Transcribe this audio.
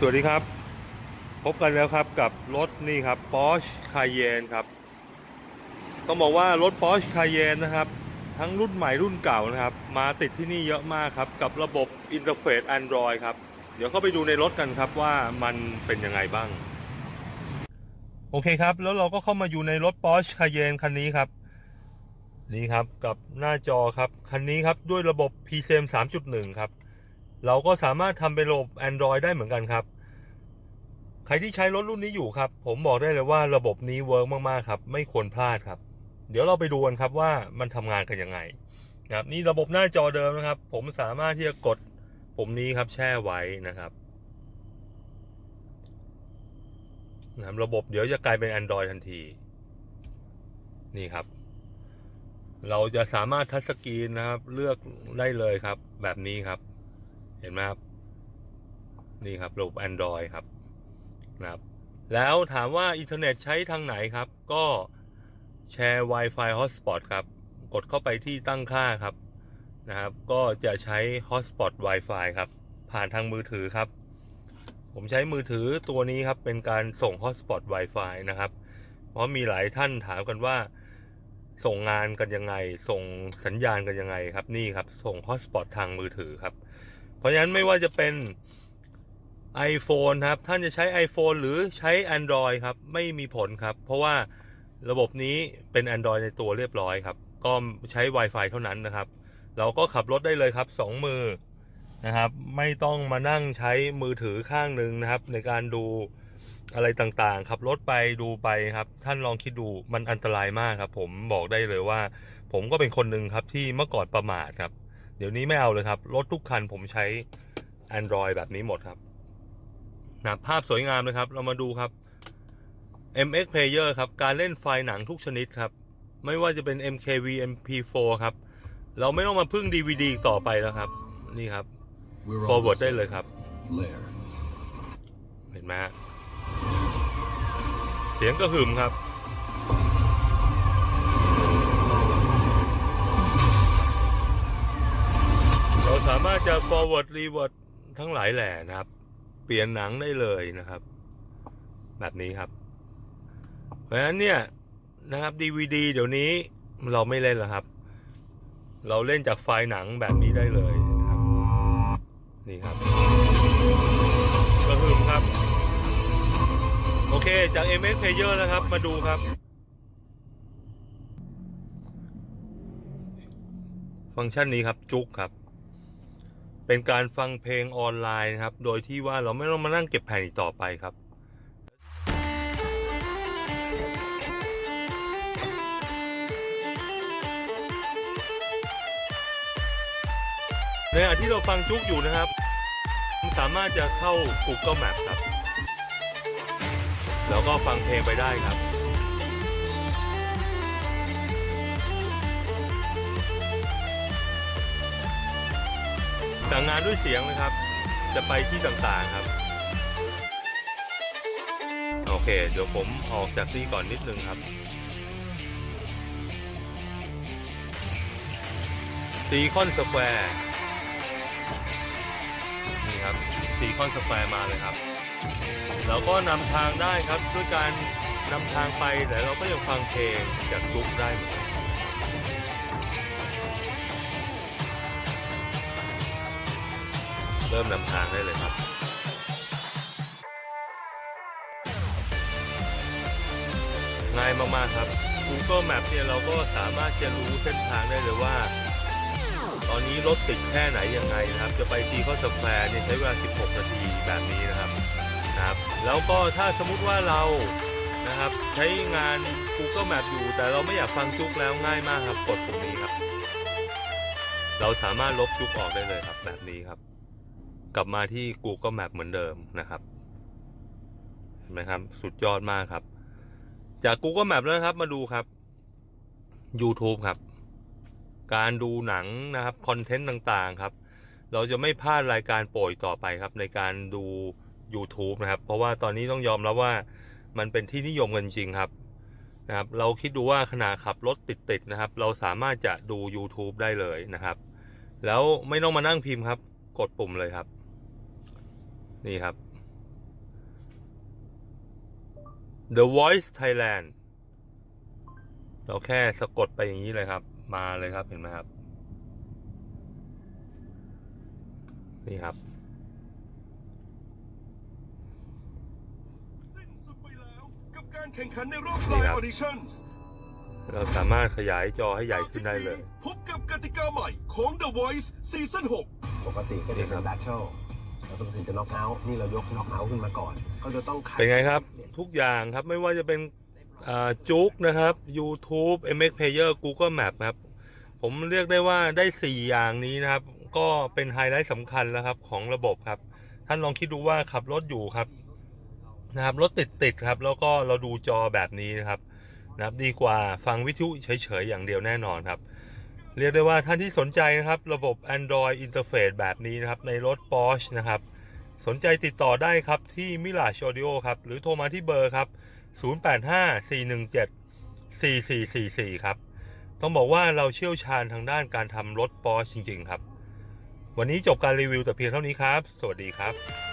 สวัสดีครับ พบกันแล้วครับกับรถนี่ครับ Porsche Cayenne ครับ ต้องบอกว่ารถ Porsche Cayenne นะครับ ทั้งรุ่นใหม่รุ่นเก่านะครับ มาติดที่นี่เยอะมากครับ กับระบบอินเทอร์เฟซ Android ครับ เดี๋ยวเข้าไปดูในรถกันครับว่ามันเป็นยังไงบ้าง โอเคครับ แล้วเราก็เข้ามาอยู่ในรถ Porsche Cayenne คันนี้ครับ นี่ครับกับหน้าจอครับ คันนี้ครับด้วยระบบ PCM 3.1 ครับ เราก็สามารถทำเป็นระบบ Android ได้เหมือนกันครับ ใครที่ใช้รถรุ่นนี้อยู่ครับ ผมบอกได้เลยว่าระบบนี้เวิร์กมากๆครับ ไม่ควรพลาดครับ เดี๋ยวเราไปดูกันครับว่ามันทำงานกันยังไงนะครับนี่ระบบหน้าจอเดิมนะครับ ผมสามารถที่จะกดปุ่มนี้ครับแช่ไว้นะครับนะครับระบบเดี๋ยวจะกลายเป็น Android ทันที นี่ครับ เราจะสามารถทัชสกรีนนะครับ เลือกได้เลยครับ แบบนี้ครับ เห็นไหมครับ นี่ครับระบบ Android ครับนะครับ แล้วถามว่าอินเทอร์เน็ตใช้ทางไหนครับ ก็แชร์ Wi-Fi Hotspot ครับ กดเข้าไปที่ตั้งค่าครับนะครับ ก็จะใช้ Hotspot Wi-Fi ครับ ผ่านทางมือถือครับ ผมใช้มือถือตัวนี้ครับ เป็นการส่ง Hotspot Wi-Fi นะครับ เพราะมีหลายท่านถามกันว่าส่งงานกันยังไง ส่งสัญญาณกันยังไงครับ นี่ครับ ส่ง Hotspot ทางมือถือครับ เพราะฉะนั้นไม่ว่าจะเป็น iPhone ครับ ท่านจะใช้ iPhone หรือใช้ Android ครับ ไม่มีผลครับ เพราะว่าระบบนี้เป็น Android ในตัวเรียบร้อยครับ ก็ใช้ Wi-Fi เท่านั้นนะครับ เราก็ขับรถได้เลยครับสองมือนะครับ ไม่ต้องมานั่งใช้มือถือข้างหนึ่งนะครับ ในการดูอะไรต่างๆ ขับรถไปดูไปครับ ท่านลองคิดดูมันอันตรายมากครับ ผมบอกได้เลยว่า ผมก็เป็นคนหนึ่งครับที่เมื่อก่อนประมาทครับ เดี๋ยวนี้ไม่เอาเลยครับ รถทุกคันผมใช้ Android แบบนี้หมดครับนะภาพสวยงามเลยครับ เรามาดูครับ MX Player ครับ การเล่นไฟล์หนังทุกชนิดครับ ไม่ว่าจะเป็น MKV MP4 ครับ เราไม่ต้องมาพึ่ง DVD อีกต่อไปแล้วครับ นี่ครับ We're forward almost ได้ there. เลยครับ Lair. เห็นไหมฮะเสียงกระหึ่มครับ สามารถจะ forward reward ทั้งหลายแหล่นะครับ เปลี่ยนหนังได้เลยนะครับ แบบนี้ครับ เพราะฉะนั้นเนี่ยนะครับ DVD เดี๋ยวนี้เราไม่เล่นแล้วครับ เราเล่นจากไฟล์หนังแบบนี้ได้เลยนะครับ นี่ครับกระหึ่มครับ โอเคจาก MX Player นะครับ มาดูครับ ฟังก์ชันนี้ครับจุกครับ เป็นการฟังเพลงออนไลน์นะครับ โดยที่ว่าเราไม่ต้องมานั่งเก็บแผ่นอีกต่อไปครับในขณะที่เราฟังจุกอยู่นะครับสามารถจะเข้า Google Map ครับ แล้วก็ฟังเพลงไปได้ครับ สั่งงานด้วยเสียงนะครับ จะไปที่ต่างๆครับ โอเค เดี๋ยวผมออกจากที่ก่อนนิดนึงครับซีคอนสแควร์นี่ครับซีคอนสแควร์มาเลยครับ เราก็นำทางได้ครับด้วยการนำทางไปแต่เราก็ยังฟังเพลงจากลุกได้เหมือนกัน ริ่มนำทางได้เลยครับง่ายมากๆครับ Google Map เนี่ยเราก็สามารถจะรู้เส้นทางได้เลยว่า ตอนนี้รถติดแค่ไหนยังไงนะครับ จะไปทีข้อสแควร์เนี่ยใช้เวลา 16 นาทีแบบนี้นะครับนะครับ แล้วก็ถ้าสมมุติว่าเรานะครับใช้งาน Google Map อยู่ แต่เราไม่อยากฟังจุกแล้วง่ายมากครับ กดปุ่มนี้ครับ เราสามารถลบจุกออกได้เลยครับแบบนี้ครับ กลับมาที่ Google Map เหมือนเดิมนะครับ เห็นไหมครับ สุดยอดมากครับ จาก Google Map แล้วนะครับ มาดูครับ YouTube ครับ การดูหนังนะครับคอนเทนต์ต่างๆครับ เราจะไม่พลาดรายการโปรยต่อไปครับ ในการดู YouTube นะครับ เพราะว่าตอนนี้ต้องยอมรับวว่ามันเป็นที่นิยมกันจริงครับนะครับ เราคิดดูว่าขณะขับรถติดๆนะครับ เราสามารถจะดู YouTube ได้เลยนะครับ แล้วไม่ต้องมานั่งพิมพ์ครับ กดปุ่มเลยครับ นี่ครับ The Voice Thailand เราแค่สะกดไปอย่างนี้เลยครับ มาเลยครับเห็นไหมครับ นี่ครับ สิ้นสุดไปแล้วกับการแข่งขันในรอบนี่ไลครับน์ออดิชั่นเราสามารถขยายจอให้ใหญ่ขึ้นได้เลย พบกับกติกาใหม่ของ The Voice ซีซั่น6ปกติก็จะเป็นแบทเทิล แล้วก็ถึงจะน็อกเอาท์นี่เรายกน็อกเอาท์ขึ้นมาก่อนเขาจะต้องขัดเป็นไงครับ ทุกอย่างครับไม่ว่าจะเป็นอ่าจุกนะครับ YouTube MX Player Google Map ครับ ผมเรียกได้ว่าได้ 4 อย่างนี้นะครับ ก็เป็นไฮไลท์สำคัญแล้วครับของระบบครับ ท่านลองคิดดูว่าขับรถอยู่ครับนะครับรถติดติดๆครับ แล้วก็เราดูจอแบบนี้นะครับนะครับ ดีกว่าฟังวิทยุเฉยๆอย่างเดียวแน่นอนครับ เรียกได้ว่าท่านที่สนใจนะครับระบบ Android Interface แบบนี้นะครับ ในรถ Porsche นะครับ สนใจติดต่อได้ครับที่ Mirage Audio ครับ หรือโทรมาที่เบอร์ครับ 0854174444 ครับ ต้องบอกว่าเราเชี่ยวชาญทางด้านการทำรถ Porsche จริง ๆ ครับ วันนี้จบการรีวิวแต่เพียงเท่านี้ครับ สวัสดีครับ